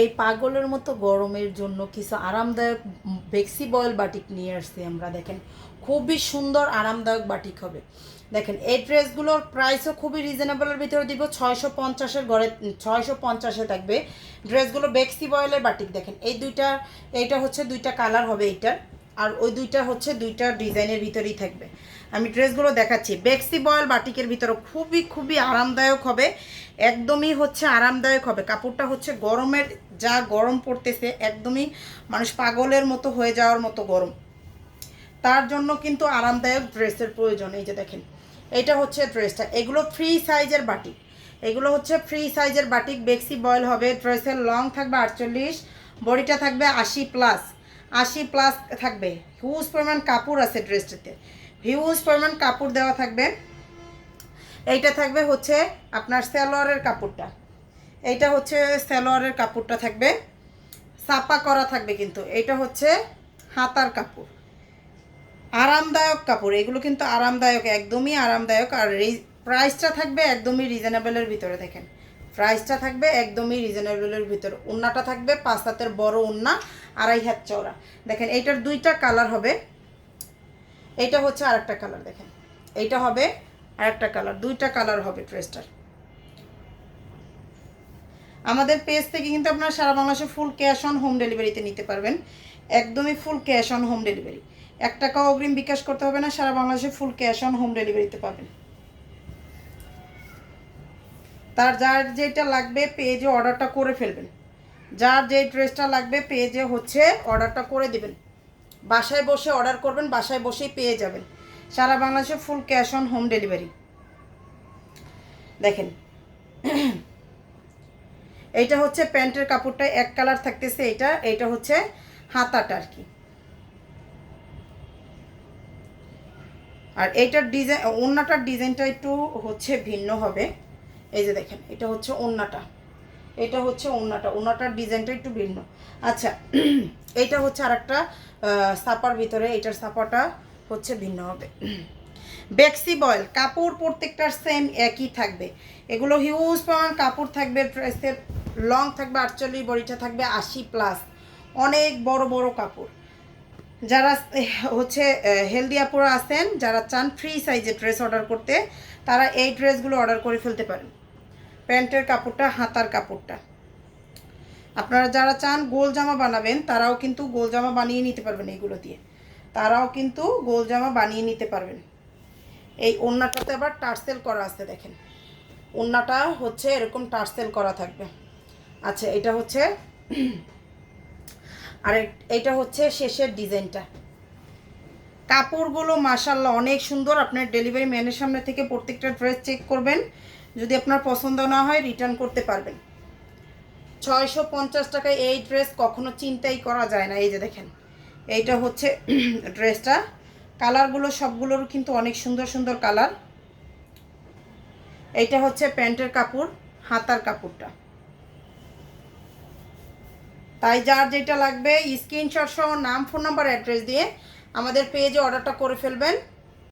এই পাগলের মতো গরমের জন্য কিছু আরামদায়ক বেক্সি বয়েল বাটিক নিয়ে আসছি আমরা, দেখেন। খুবই সুন্দর, আরামদায়ক বাটিক হবে। দেখেন, এই ড্রেসগুলোর প্রাইসও খুবই রিজনেবলের ভিতরে দিব, ছয়শো পঞ্চাশের ঘরে, ছয়শো পঞ্চাশে থাকবে। ড্রেসগুলো বেক্সি বয়েলের বাটিক, দেখেন। এই দুইটা, এইটা হচ্ছে দুইটা কালার হবে এইটার। আর ওই দুইটা হচ্ছে দুইটা ডিজাইনের ভিতরেই থাকবে। আমি ড্রেসগুলো দেখাচ্ছি। বেক্সি বয়েল বাটিকের ভিতরে খুবই খুবই আরামদায়ক হবে। একদমই হচ্ছে আরামদায়ক হবে। কাপড়টা হচ্ছে গরমের, যা গরম পড়তেছে, একদমই মানুষ পাগলের মতো হয়ে যাওয়ার মতো গরম। তার জন্য কিন্তু আরামদায়ক ড্রেসের প্রয়োজন। এই যে দেখেন এটা হচ্ছে ড্রেসটা। এগুলো ফ্রি সাইজের বাটিক। এগুলো হচ্ছে ফ্রি সাইজের বাটিক। বেক্সি বয়েল হবে। ড্রেসের লং থাকবে আটচল্লিশ, বডিটা থাকবে আশি প্লাস। আশি প্লাস থাকবে। হিউজ পরিমাণ কাপড় আছে ড্রেসটিতে হিউজ পরিমাণ কাপড় দেওয়া থাকবে। এইটা থাকবে হচ্ছে আপনার স্যালোয়ারের কাপড়টা। এইটা হচ্ছে স্যালোয়ারের কাপড়টা থাকবে। ছাপা করা থাকবে কিন্তু। এটা হচ্ছে হাতার কাপড়। আরামদায়ক কাপড়। এগুলো কিন্তু আরামদায়ক, একদমই আরামদায়ক। আর প্রাইসটা থাকবে একদমই রিজনেবলের ভিতরে দেখেন। প্রাইসটা থাকবে একদমই রিজনেবলের ভিতর। উন্নাটা থাকবে পাঁচ হাতের বড় উন্না, আড়াই হাত চওড়া। দেখেন, এইটার দুইটা কালার হবে। এইটা হচ্ছে আরেকটা কালার, দেখেন। এইটা হবে আর একটা কালার, দুইটা কালার হবে ড্রেসটার। আমাদের পেজ থেকে কিন্তু আপনারা সারা বাংলাদেশে ফুল ক্যাশ অন হোম ডেলিভারিতে নিতে পারবেন। একদমই full cash on home delivery. এক টাকাও অগ্রিম বিকাশ করতে হবে না, সারা বাংলাদেশে ফুল ক্যাশ অন হোম ডেলিভারিতে পাবেন। তার যার যেটা লাগবে পেজে অর্ডারটা করে ফেলবেন। যার যে ড্রেসটা লাগবে পেজে হচ্ছে অর্ডারটা করে দিবেন। বাসায় বসে অর্ডার করবেন, বাসায় বসেই পেয়ে যাবেন। সারা বাংলাদেশে full cash on home delivery. দেখেন। এইটা হচ্ছে প্যান্টের কাপড়টা, এক কালার থাকতেছে এটা, এইটা হচ্ছে হাতাটা আর কি। আর এইটার ডিজাইন ওন্নাটার ডিজাইনটা একটু হচ্ছে ভিন্ন হবে। এই যে দেখেন, এটা হচ্ছে ওন্নাটা। এটা হচ্ছে ওন্নাটা। ওন্নাটার ডিজাইনটা একটু ভিন্ন। আচ্ছা এইটা হচ্ছে আরেকটা সাপার ভিতরে এটার সাপাটা হচ্ছে ভিন্ন হবে। বেক্সি বয়েল, কাপড় প্রত্যেকটার সেম একই থাকবে। এগুলো হিউজ পরিমাণ কাপড় থাকবে ড্রেসের লং থাকবে, আটচল্লিশ বডিটা থাকবে আশি প্লাস অনেক বড় বড় কাপড়। যারা হচ্ছে হেলদি আপুরা আছেন, যারা চান ফ্রি সাইজের ড্রেস অর্ডার করতে, তারা এই ড্রেসগুলো অর্ডার করে ফেলতে পারেন। প্যান্টের কাপড়টা, হাতার কাপড়টা। আপনারা যারা চান গোল জামা বানাবেন, তারাও কিন্তু গোল জামা বানিয়ে নিতে পারবেন এইগুলো দিয়ে। তারাও কিন্তু গোল জামা বানিয়ে নিতে পারবেন। এই ওড়নাটাতে আবার টার্সেল করা আছে দেখেন। ওড়নাটা হচ্ছে এরকম টার্সেল করা থাকবে। আচ্ছা এটা হচ্ছে আর এটা হচ্ছে শেষের ডিজাইনটা। কাপড়গুলো মাসাল্লাহ অনেক সুন্দর। আপনার ডেলিভারি ম্যানের সামনে থেকে প্রত্যেকটা ড্রেস চেক করবেন। যদি আপনার পছন্দ না হয় রিটার্ন করতে পারবেন। ছয়শো পঞ্চাশ টাকায় এই ড্রেস কখনো চিন্তাই করা যায় না। এই যে দেখেন, এইটা হচ্ছে ড্রেসটা কালারগুলো সবগুলোর কিন্তু অনেক সুন্দর সুন্দর কালার। এইটা হচ্ছে প্যান্টের কাপড়, হাতার কাপড়টা। তাই যার যেটা লাগবে, স্ক্রিনশট সহ নাম, ফোন নাম্বার, অ্যাড্রেস দিয়ে আমাদের পেজে অর্ডারটা করে ফেলবেন।